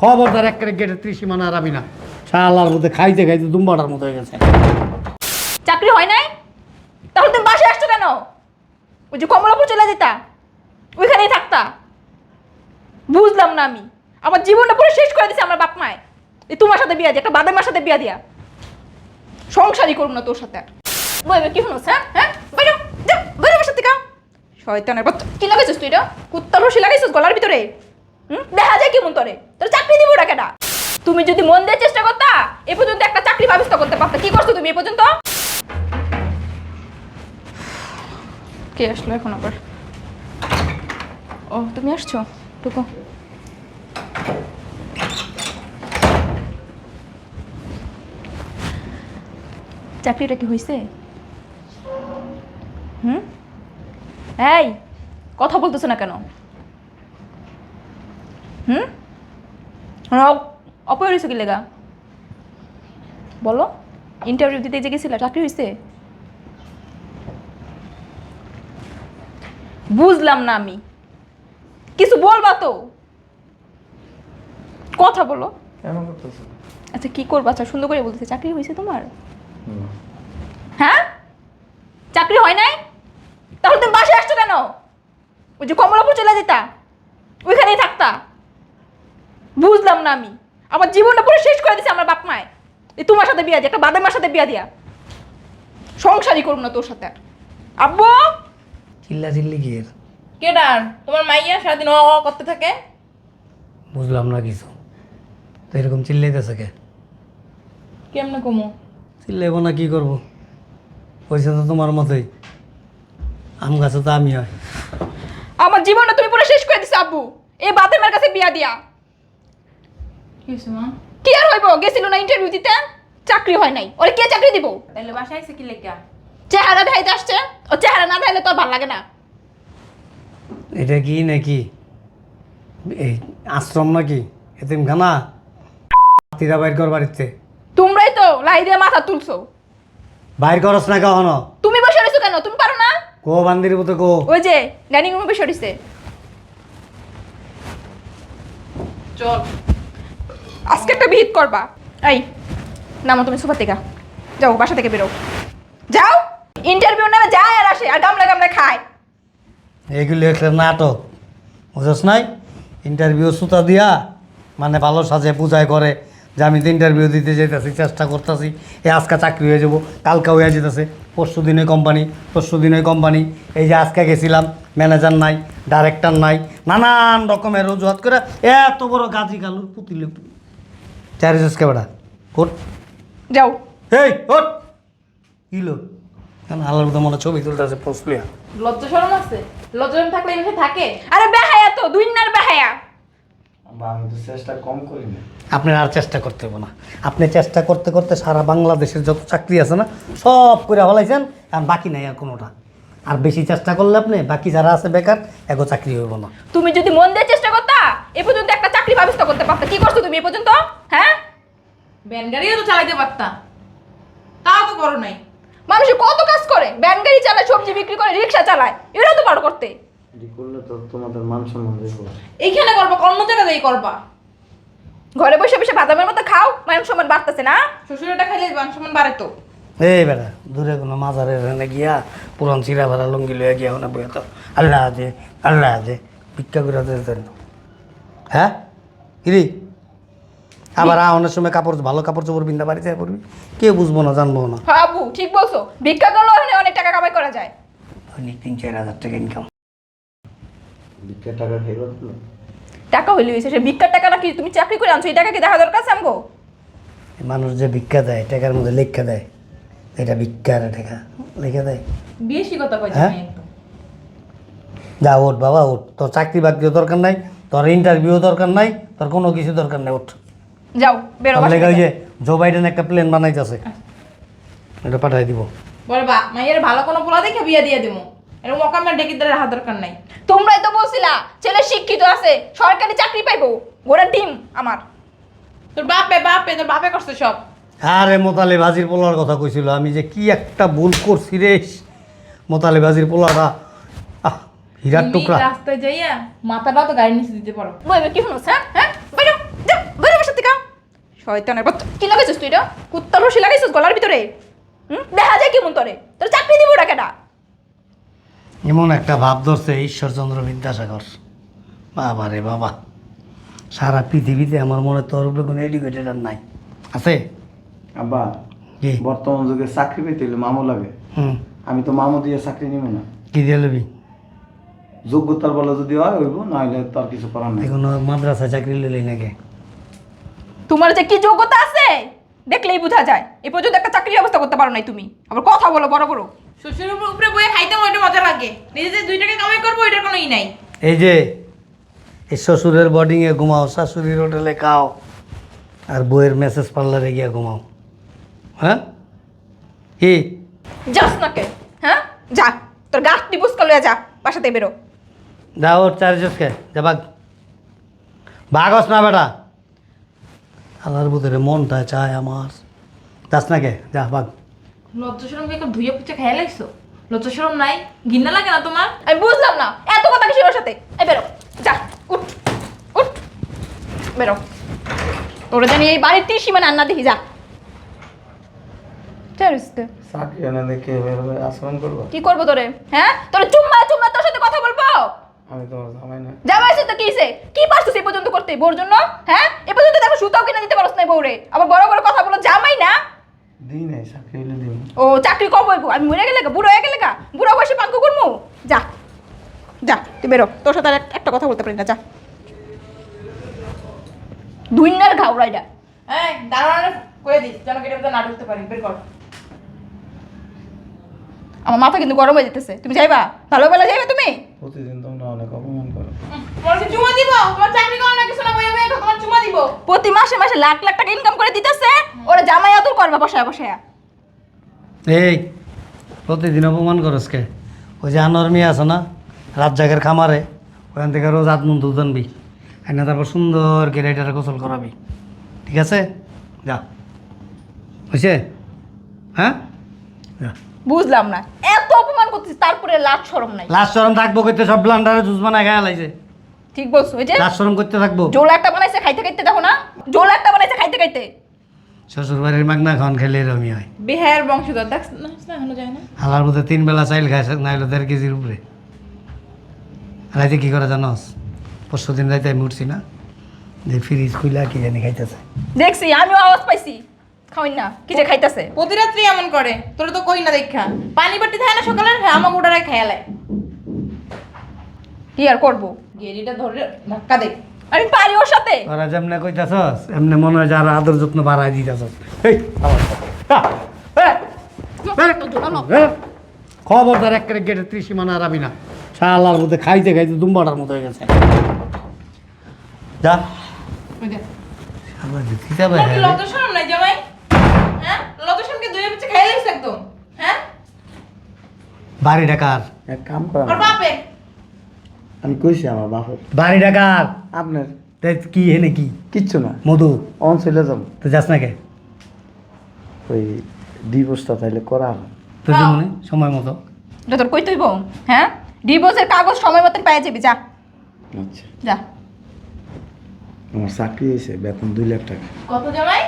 খবরদার এক গেটে ত্রিসীমানা আরামি না। শালার মধ্যে খাইতে খাইতে দুম্বাটার মতো হয়ে গেছে। চাকরি হয় নাই? তাহলে তুমি আসছো কেন? ওই যে কমলাপুর চলে যেতা। ওইখানেই থাকতা। বুঝলাম না আমি। আমার জীবনটা পুরো শেষ করে দিছে আমার বাপ মায়। তোমার সাথে বিয়া দিয়া, একটা বাদামের সাথে বিয়া দিয়া। সংসারই করুন না তোর সাথে আর। কি শুনোস হ্যাঁ? হ্যাঁ শয়তানের বাচ্চা। কি লাগাইছিস তুই এটা? কুত্তার রশি লাগাইছিস গলার ভিতরে? হুম? দেখা যায় কেমন তোরে? তোর চাকরি দিব না। কেটা তুমি যদি মন দিয়ে চেষ্টা করতা, এ পর্যন্ত একটা চাকরি ব্যবস্থা করতে পারতা। কি করছ তুমি এ পর্যন্ত? কে আসলো এখন আবার? ও, তুমি আসছো? টুকো চাকরিটা কি হয়েছে হুম? এই কথা বলতেছো না কেন? হুম? অপয় হয়েছে কি লেগা? বলো ইন্টারভিউ দিতে যে গেছিলা চাকরি হয়েছে? বুঝলাম না আমি। কিছু বলবা তো। কথা বলো। আচ্ছা কি করবা? আচ্ছা সুন্দর করে বলতেছে চাকরি হয়েছে তোমার? হ্যাঁ? চাকরি হয় নাই তাহলে তুমি বাসায় আসছো কেন? ওই যে কমলাপুর চলে যেতা? ওইখানেই থাকতা? বুঝলাম না আমি। আমার জীবনটা পুরো শেষ করে দিছে আমার বাপ মায়। এই তোমার সাথে বিয়া দিয়া একটা বাদামের সাথে বিয়া দিয়া। সংসারই করুন না তোর সাথে আর। আব্বু? চিল্লা চিল্লি কি এর? কে ডার তোমার মাইয়া সারাদিন অ অ করতে থাকে? বুঝলাম না কিছু। তো এরকম চিল্লাইতেছে কে? কেমনে কমু? চিল্লাইব না কি করব? পয়সা তো তোমার মতোই। আম গাছে তো আমি হয়। আমার জীবনটা তুমি পুরো শেষ করে দিছো আব্বু। এই বাদামের কাছে বিয়া দিয়া। কি মা? কি আর হইব? গেছিল না ইন্টারভিউ দিতে? চাকরি হয় নাই। ওরে কে চাকরি দিব? তাহলে বাসায় আইসে কি লেখা চেহারা দেখাইতে আসছে। ও চেহারা না দেখাইলে তোর ভালো লাগে না। এটা কি নাকি? এই আশ্রম নাকি? এতিমখানা? তিরা বাইর কর বাড়িতে। তোমরাই তো লাই দিয়ে মাথা তুলছো। বাইর করস না কখনো? তুমি বসে রয়েছো কেন? তুমি পারো কো বান্দির মতো কো। ওই যে ডাইনিং রুমে বসে রয়েছে। চল। আজকে একটা বিহিত করবা। এই নামো তুমি সোফা থেকে। যাও বাসা থেকে বেরো। যাও! ইন্টারভিউ নামে যায় আর আসে আর গামলা গামলা খায়। এগুলি একটা নাটক বুঝছ নাই? ইন্টারভিউ সুতা দিয়া মানে ভালো সাজে পূজায় করে। যে আমি তো ইন্টারভিউ দিতে যেতেছি চেষ্টা করতেছি এ আজকে চাকরি হয়ে যাব কালকে হয়ে যেতেছে পরশু দিনে কোম্পানি পরশু দিনে কোম্পানি এই যে আজকে গেছিলাম ম্যানেজার নাই ডাইরেক্টর নাই নানান রকমের অজুহাত করে এত বড় গাছি কালুর পুতিলে চারিস কেবেটা কোট যাও। এই ওট ইলো কেন আলার মতো মনে ছবি তুলতেছে লজ্জা শরম আছে? লজ্জা শরম থাকলে বাসায় থাকে? আরে বেহায়া তো দুই নার বেহায়া। আমি তো চেষ্টা কম করি না। আপনার আর চেষ্টা করতে হবে না। আপনি চেষ্টা করতে করতে সারা বাংলাদেশের যত চাকরি আছে না সব করে ফেলাইছেন আর বাকি নাই আর কোনোটা। আর বেশি চেষ্টা করলে আপনি বাকি যারা আছে বেকার এগো চাকরি হইব না। তুমি যদি মন দিয়ে চেষ্টা করতা এ পর্যন্ত একটা চাকরি ব্যবস্থা করতে পারতা। কি করছ তুমি এ পর্যন্ত? হ্যাঁ? ব্যান গাড়িও তো চালাইতে পারতা। তাও তো করো নাই। মানুষ কত কাজ করে? ব্যান গাড়ি চালায় সবজি বিক্রি করে রিক্সা চালায়। এটাও তো পারো করতে। এটি করলে তো তোমাদের মান সম্মান দেখব এইখানে করবা অন্য জায়গাতেই করবা। ঘরে বসে বসে বাদামের মতো খাও মান সম্মান বাড়তেছে না? শ্বশুরটা খাইলে মান সম্মান বাড়ে তো। এই বেটা দূরে কোনো মাজারের গিয়া পুরান চিরা ভাড়া লঙ্গি লইয়া গিয়া ওনা বইয়া তো আল্লাহ আছে আল্লাহ আছে ভিক্ষা করে দিতেন হ্যাঁ? কিরি আবার আহনের সময় কাপড় ভালো কাপড় চোপড় বিন্দা বাড়িতে পড়বি? কেউ বুঝব না জানব না। হ্যাঁ আবু ঠিক বলছো। ভিক্ষা করলে অনেক টাকা কামাই করা যায়। দৈনিক তিন চার হাজার টাকা ইনকাম ভিক্ষা টাকা খাইবা তুমি টাকা হইলে হয়েছে সে ভিক্ষার টাকা নাকি তুমি চাকরি করে আনছো এই টাকা কি দেখা দরকার আছে আমগো? মানুষ যে ভিক্ষা দেয় টাকার মধ্যে লেখা দেয় এটা ভিক্ষার টাকা লিখে দেয়। বেশি কথা কইছে হ্যাঁ? যা ওঠ বাবা ওঠ। তোর চাকরি বাকরিও দরকার নাই তোর ইন্টারভিউ দরকার নাই তোর কোনো কিছু দরকার নাই ওঠ। যাও বেরো বাসা ওই থেকে। যে জো বাইডেন একটা প্লেন বানাইতেছে। এটা পাঠাই দিব। বলে বা মাইয়ের ভালো কোনো পোলা দেখে বিয়ে দিয়ে দেবো এরকম অকামের ডেকিদারে রাখা দরকার নাই। তোমরাই তো বলছিলা ছেলে শিক্ষিত আছে সরকারি চাকরি পাইবো। গোড়া ডিম আমার। তোর বাপে বাপে তোর বাপে করছে সব। আরে মোতালে বাজির পোলার কথা কইছিল আমি যে কি একটা ভুল করছি রে মোতালে বাজির পোলাটা আহ হীরার টুকরা। রাস্তায় যাইয়া মাথাটা তো গাড়ি নিচে দিতে পারো। বইবে কি শুনোস হ্যাঁ? হ্যাঁ বাইরো যা বাইরো বাসা থেকে শয়তানের বাচ্চা। কি লাগাইছিস তুই এটা? কুত্তার রশি লাগাইছিস গলার ভিতরে? হুম? দেখা যায় কেমন তোরে। তোর চাকরি দিব ওটা কেটা এমন একটা ভাব ধরছে ঈশ্বরচন্দ্র বিদ্যাসাগর। বাবা রে বাবা। সারা পৃথিবীতে আমার মনে তোর উপরে কোনো এডুকেটেড আর নাই। আছে? আব্বা কি বর্তমান যুগে চাকরি পেতে হলে মামু লাগে। হুম। আমি তো মামু দিয়ে চাকরি নিব না। কি দিয়ে লবি? যোগ্যতার বলে যদি হয় হইব নাহলে তার কিছু করার নাই। এখন মাদ্রাসায় চাকরি লইলি নাকি? তোমার যে কি যোগ্যতা আছে দেখলেই বোঝা যায়। এ পর্যন্ত একটা চাকরির ব্যবস্থা করতে পারো নাই তুমি। আবার কথা বলো বড় বড়। শ্বশুরের উপরে বইয়ে খাইতে ওইটা মজা লাগে। নিজে দুই টাকা কামাই করব ওইটার কোনো ই নাই। এই যে এই শ্বশুরের বোর্ডিংয়ে ঘুমাও শাশুড়ির হোটেলে খাও আর বইয়ের মেসেজ পার্লারে গিয়ে ঘুমাও। হ্যাঁ? কি? যাস না কে হ্যাঁ? যা তোর গাছ টিপুস কলে যা বাসাতে বেরো। যা ওর চার্জেসকে যা বাগ বাগস না বেটা। আল্লাহর ভিতরে মনটা চায় আমার। যাস না কে যা বাগ লজ্জা কি ধুয়ে পুচে খেয়ে লাগছো লজ্জা নাই? ঘিন্না লাগে না তোমার? আমি বুঝলাম না। এত কথা কিসের ওর সাথে? এই বেরো। যা উঠ উঠ। বেরো। তোরা জানি এই বাড়ির দেখি যা। দেখে আচরণ করব? কি করব তোরে? হ্যাঁ? তোরে চুম্মা চুম্মা তোর সাথে কথা বলব? আমি তোমার জামাই না। জামাইছে তো কিছে কি পারছিস এই পর্যন্ত করতে বোর জন্য? হ্যাঁ? এ পর্যন্ত দেখো সুতাও কিনা দিতে পারছ না বউরে। আবার বড় বড় কথা বলো জামাই না? দিই নাই চাকরি ও চাকরি কব হইব আমি মরে গেলে বুড়ো হয়ে গেলে গা বুড়ো বয়সে পাঙ্কু করমু? যা যা তুই বেরো তোর সাথে আর একটা কথা বলতে পারি না যা। দুইনার হ্যাঁ দাঁড়ানো করে দিস যেন কেটে না ঢুকতে পারি বের কর। আমার মাথা কিন্তু গরম হয়ে যেতেছে তুমি যাইবা? ভালো বেলা যাইবা তুমি? প্রতিদিন তোমরা অনেক অপমান করো। হুম, চুমা দিব? তোমার চাকরি করো না কিছু না বইয়ে বইয়ে তোমার চুমা দিব। প্রতি মাসে মাসে লাখ লাখ টাকা ইনকাম করে দিতেছে ওরা জামাই আদর করবা বসায় বসায়। এই প্রতিদিন অপমান করস কে? ওই যে আনোয়ার মেয়ে আছে না রাত জাগের খামারে ওখান থেকে রোজ আত্মন দুধ আনবি আইনা তারপর সুন্দর করে এটারে গোসল করাবি। ঠিক আছে? যা। বুঝছে হ্যাঁ? যা। বুঝলাম না এত অপমান করছিস তারপরে লাজ শরম নাই। লাস্ট শরম থাকব করতে সব ব্লান্ডারে জুস বানায় খায় লাইছে ঠিক বলছো ওই যে লাস্ট শরম করতে থাকব। জোল একটা বানাইছে খাইতে খাইতে দেখো না জোল একটা বানাইছে খাইতে খাইতে। শ্বশুর বাড়ির মাগনা খাওয়ান খেলে এরমই হয়। বিহার বংশধর দেখ না না, এখনও যায় না? হালার মধ্যে তিন বেলা চাইল খায় নাইলো দেড় কেজির উপরে। রাইতে কি করে জানস? পরশু দিন রাইতে আমি উঠছি না যে ফ্রিজ খুইলা কি জানি খাইতেছে। দেখছি আমিও আওয়াজ পাইছি। খাওয়াই না কি যে খাইতেছে? প্রতি রাত্রি এমন করে তোর তো কই না দেখা। পানি বাটি থাকে না সকালে হ্যাঁ আমাকে ওটারাই খেয়ালে কি আর করব? গেরিটা ধরে ধাক্কা দে। আমি পারি ওর সাথে। ওরা যেমনে কইতাছস এমনে মনে হয় যে আরও আদর যত্ন বাড়াই দিতেছস। এই খবরদার এক গেটে ত্রিসীমানা আরাবি না। শালার মধ্যে খাইতে খাইতে দুম্বাটার মতো হয়ে গেছে। যা। হ্যাঁ হ্যাঁ? হ্যাঁ? বাড়ি ডাকার এক কাম বাপে আমি কইছি আমার বাপের। বাড়ি ডাকার আপনার? তাই কি হেনে কি? কিচ্ছু না। মধু। অন চলে যাব তো যাস না কে? ওই ডিভোর্সটা তাইলে করা হবে। তো মনে সময় মতো। এটা তোর কই তুইব হ্যাঁ? ডিভোর্সের কাগজ সময় মতন পেয়ে যাবি যা। আচ্ছা। যা। আমার চাকরি হয়েছে বেতন দুই লাখ টাকা। কত জামাই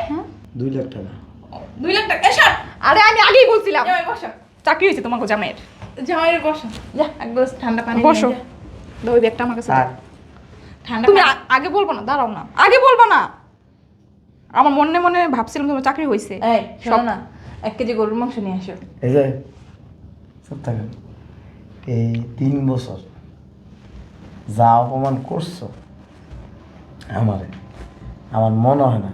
দুই লাখ টাকা। দুই লাখ টাকা এসব আরে আমি আগেই বলছিলাম। চাকরি হয়েছে তোমাকে জামাইয়ের। জামাইয়ের বসো। যা এক গ্লাস ঠান্ডা পানি বসো। দই ব্যাগটা আমার কাছে দাও। ঠান্ডা তুমি আ- আগে বলব না দাঁড়াও না। আগে বলব না। আমার মনে মনে ভাবছিলাম তোমার চাকরি হয়েছে এই শোনো না এক কেজি গরুর মাংস নিয়ে আসো। এই যে সব থাকেন এই তিন বছর যা অপমান করছ আমারে আমার মনে হয় না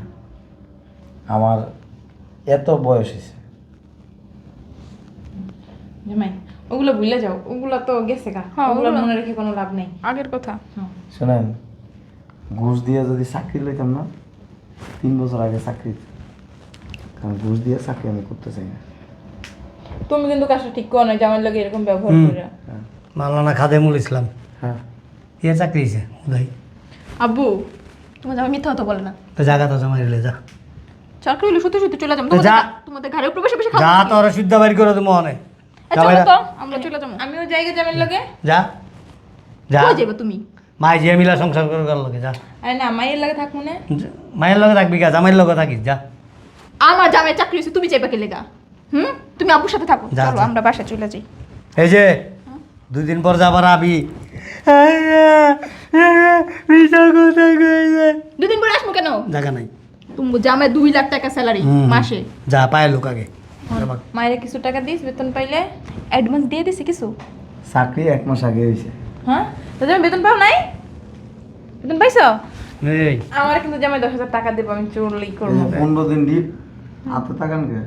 আমার এত বয়স হয়েছে জামাই ওগুলো ভুলে যাও ওগুলো তো গেছে গা। হ্যাঁ, ওগুলো মনে রেখে কোনো লাভ নেই। আগের কথা। হ্যাঁ। শোনেন ঘুষ দিয়ে যদি চাকরি লইতাম না তিন বছর আগে চাকরি। কারণ ঘুষ দিয়ে চাকরি আমি করতে চাই না। তুমি কিন্তু কাজটা ঠিক করো না জামাইয়ের লোক এরকম ব্যবহার। করে। হ্যাঁ। মাওলানা খাদেমুল ইসলাম। হ্যাঁ। ইয়ে চাকরি হয়েছে উদয়। আব্বু তোমার জামাই মিথ্যা হতো বলে না। তো জায়গা তো জমা রিলে যা। চাকরি হলে সত্যি সত্যি চলে যাব তো যা। তোমাদের- ঘরে উপরে বসে বসে যা? তো শুদ্ধ বাড়ি করে দেবো মনে এ, চলো তো আমরা চলে যাব। আমিও জায়গা জামাইয়ের লোকে যা যা। কই যাবে তুমি? মাই যে মিলা সংসার করে গেল যা। আরে না মায়ের লাগে থাক মনে মায়ের লগে থাকবি গা জামাইয়ের লগে থাকিস যা। আমার জামাই চাকরি হয়েছে তুমি যাইবা কে লেগা হুম? তুমি আব্বুর সাথে থাকো। চলো আমরা বাসায় চলে যাই। এই যে দুই দিন পর যাবার আবি। দুদিন পরে আসব কেন? জায়গা নাই। তুমি জামাই দুই লাখ টাকা স্যালারি মাসে। যা পায়ে লোক আগে। মায়ের কিছু টাকা দিস বেতন পাইলে অ্যাডভান্স দিয়ে দিছি কিছু। চাকরি এক মাস আগে হয়েছে হ্যাঁ? তো তুমি বেতন পাও নাই? বেতন পাইছো? এই আমার কিন্তু জামাই দশ হাজার টাকা দেবো আমি চুরলি করব। পনেরো দিন ডিপ হাতে তাকান কে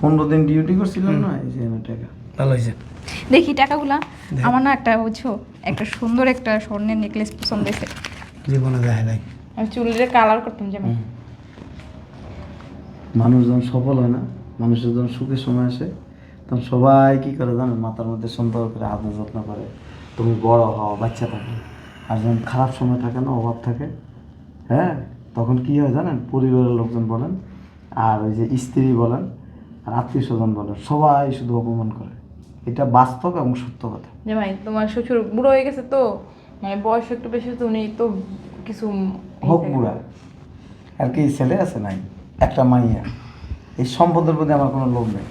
পনেরো দিন ডিউটি করছিলাম না? এই যে আমার টাকা। ভালো হয়েছে। দেখি টাকাগুলা। আমার না একটা বুঝছ একটা সুন্দর একটা স্বর্ণের নেকলেস পছন্দ হয়েছে। জীবনে দেখা নাই। আমি চুলের কালার করতাম জামাই। মানুষ যখন সফল হয় না মানুষের যখন সুখের সময় আসে তখন সবাই কি করে জানেন? মাথার মধ্যে সুন্দর করে আদর যত্ন করে। তুমি বড় হও বাচ্চা থাকে। আর যখন খারাপ সময় থাকে না অভাব থাকে হ্যাঁ? তখন কি হয় জানেন? পরিবারের লোকজন বলেন আর ওই যে স্ত্রী বলেন আর আত্মীয় স্বজন বলেন সবাই শুধু অপমান করে। এটা বাস্তব এবং সত্য কথা। জামাই তোমার শ্বশুর বুড়ো হয়ে গেছে তো মানে বয়স একটু বেশি তো উনি তো কিছু হোক বুড়া। আর কি ছেলে আছে নাই? একটা মাইয়া। এই সম্পদের প্রতি আমার কোনো লোভ নেই।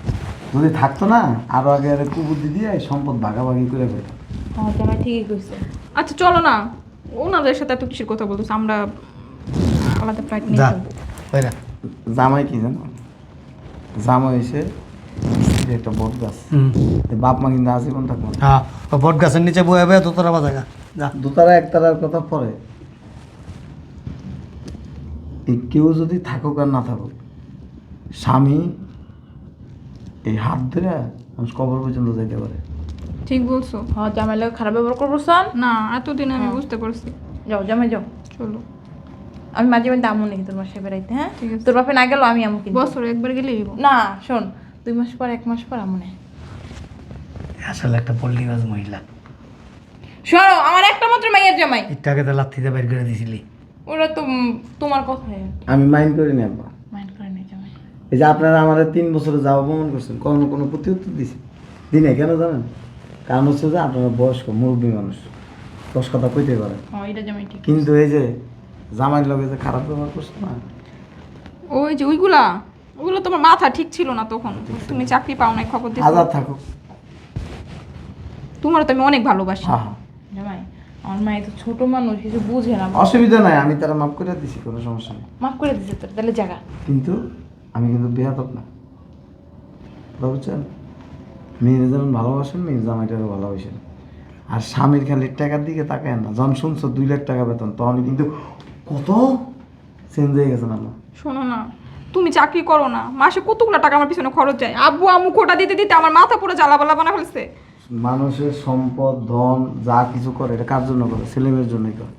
যদি থাকতো না আরও আগে আরে কুবুদ্ধি দিয়ে এই সম্পদ ভাগাভাগি করে ফেলতাম। হ্যাঁ ঠিকই কইছে। আচ্ছা চলো না। ওনাদের সাথে এত কিসের কথা বলতেছে? আমরা আলাদা ফ্লাইট নিয়ে যাব জামাই কি জানো? জামাই স্ত্রীর একটা বট গাছ। হুম। এই বাপ মা কিন্তু আজীবন থাকব হ্যাঁ বট গাছের নিচে বয়ে বয়ে তো তোরা বাজাগা যা। দুতারা একতারার কথা পরে। এই কেউ যদি থাকুক আর না থাকুক স্বামী এই হাত ধরে মানুষ কবর পর্যন্ত যাইতে পারে। ঠিক বলছো। হ্যাঁ জামাই লাগে খারাপ ব্যবহার করব সান না এতদিন আমি বুঝতে পারছি। যাও জামাই যাও। চলো। আমি মাঝে মাঝে আমু নাকি তোর মাসে বেড়াইতে হ্যাঁ? ঠিক আছে। তোর বাপে না গেল আমি আমু কিন্তু বছরে একবার হইবো। না শোন দুই মাস পর এক মাস পর আমু নেই আসলে একটা পল্লীবাজ মহিলা। শোনো আমার একটা মাত্র মাইয়ের জামাই। একটু আগে তো লাথিতে বের করে দিছিলি। ওরা তো তোমার কথাই। আমি মাইন্ড করি না আব্বা। মাইন্ড করে নেই জামাই এই যে আপনারা আমাদের তিন বছরে যাওয়া অপমান করছেন কোনো কোনো প্রতি উত্তর দিছে? দিনে কেন জানেন? কারণ হচ্ছে যে আপনারা বয়স্ক মুরব্বী মানুষ। দশ কথা কইতে জামাই ঠিক কিন্তু এই যে জামাইয়ের লগে যে খারাপ ব্যবহার করছে না? ওই যে ওইগুলা ওগুলো তোমার মাথা ঠিক ছিল না তখন। তুমি চাকরি পাও নাই খবর দিছো। আজাদ থাকুক। তোমার তো আমি অনেক ভালোবাসি। হ্যাঁ হ্যাঁ। জামাই আমার মায়ের তো ছোট মানুষ কিছু বুঝে না। অসুবিধা নাই আমি তারা মাফ করে দিছি কোনো সমস্যা নেই। মাফ করে দিছে তোর তাহলে জায়গা কিন্তু আমি কিন্তু বেয়াদব না। বুঝছেন? মেয়েরা যেমন ভালোবাসেন মেয়ের জামাইটারও ভালোবাসেন। আর স্বামীর খালি টাকার দিকে তাকায় না। যখন শুনছো দুই লাখ টাকা বেতন তখন কিন্তু কত চেঞ্জ হয়ে গেছে না শোনো না তুমি চাকরি করো না। মাসে কতগুলো টাকা আমার পিছনে খরচ যায়? আব্বু আম্মু কোটা দিতে দিতে আমার মাথা পুরো জ্বালাবালা বানা ফেলছে। মানুষের সম্পদ ধন যা কিছু করে এটা কার জন্য করে? ছেলেমেয়ের জন্যই করে।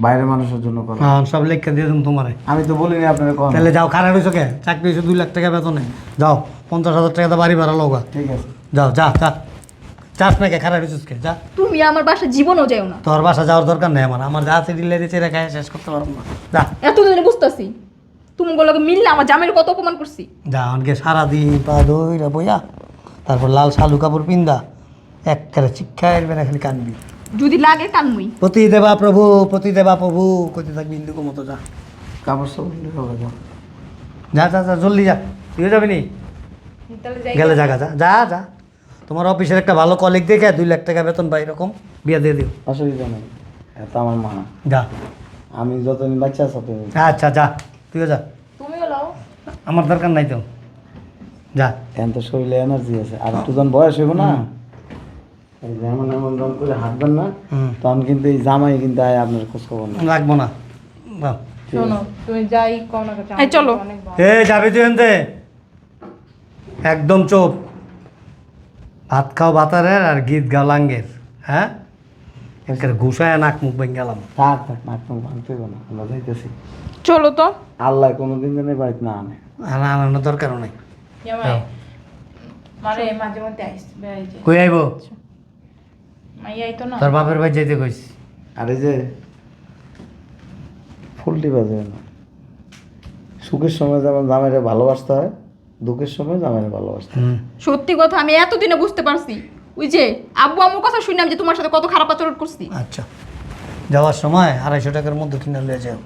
বাইরের মানুষের জন্য করে। হ্যাঁ সব লেখা দিয়ে তুমি তোমারে। আমি তো বলিনি আপনার কখন তাহলে যাও খারাপ হয়েছো কে? চাকরি হয়েছে দুই লাখ টাকা বেতনে। যাও পঞ্চাশ হাজার টাকা তো বাড়ি ভাড়া লোগা ঠিক আছে। যাও যা যা। চাস না কে খারাপ হয়েছিস কে? যা। তুমি আমার বাসা জীবনও যাও না। তোর বাসা যাওয়ার দরকার নেই আমার। আমার যা আছে দিল্লি দিচ্ছে রেখে শেষ করতে পারব না। যা। এতদিনে বুঝতেছি। তুমি গুলোকে মিললে আমার জামের কত অপমান করছি। যা অনকে সারাদিন পা ধইরা বইয়া তারপর লাল শালু কাপড় পিন্দা একবারে শিক্ষা এরবে না খালি কানবি। যদি লাগে কানমুই প্রতি দেবা প্রভু প্রতি দেবা প্রভু কইতে থাকবি হিন্দুকে মতো যা। কাপড় সব যা। যা যা জলদি যা। তুইও যাবি নি? তাহলে যাই। গেলে জায়গা যা যা যা। তোমার অফিসের একটা ভালো কলিগ দেখে দুই লাখ টাকা বেতন পাই এরকম বিয়ে দিয়ে দিও। অসুবিধা নেই এত আমার মা। যা। আমি যতদিন বাচ্চা আছে ততদিন। আচ্ছা যা তুইও যা। তুমিও লাও। আমার দরকার নাই তো। যা। এখন তো শরীরে এনার্জি আছে। আর একটু যখন বয়স হইব না এই যে এমন এমন করে হাঁটবেন না তখন কিন্তু এই জামাই কিন্তু আয় আপনার খোঁজ খবর না। লাগবো না চলো। এ যাবি তুই এনতে। একদম চোপ। ভাত খাও ভাতারের আর গীত গাও লাঙ্গের হ্যাঁ? একের ঘুষায় নাক মুখ ভেঙে গেলাম। থাক থাক নাক মুখ ভাঙতে হবে না আমরা যাইতেছি। চলো তো। আল্লাহ কোনোদিন যেন বাড়িতে না আনে। আর আনানোর দরকারও নাই। জামাই মারে মাঝে মধ্যে আইস বেড়াইছে কই আইব মাই আইতো না তোর বাপের ভাই যাইতে কইস আর যে ফুলটি বাজে না? সুখের সময় যেমন জামাইরে ভালোবাসতে হয় দুঃখের সময় জামাইরে ভালোবাসতে সত্যি কথা আমি এতদিনে বুঝতে পারছি। ওই যে আব্বু আম্মুর কথা শুনলাম যে তোমার সাথে কত খারাপ আচরণ করছি। আচ্ছা। যাওয়ার সময় আড়াইশো টাকার মধ্যে কিনে লিয়ে যাও।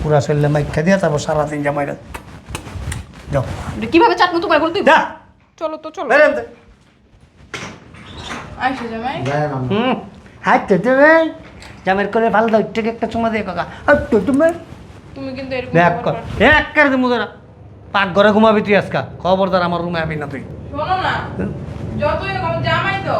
পুরা শরীরে মাইখা দিয়া তারপর সারাদিন জামাইরা যাও। এটা কীভাবে চাটনো তোমার বলতে যা। চলো তো চলো। বেরেন দে। আইসো জামাই হুম। হাইতে জামের করে ভালো দাও ঠিক একটা চুমা দিয়ে কাকা। আর তো তুমি তুমি কিন্তু এরকম এক কর এক করে। দিমু তোরা পাক ঘরে ঘুমাবি তুই আজকা। খবরদার আমার রুমে আবি না তুই। শোনো না। যতই জামাই তো।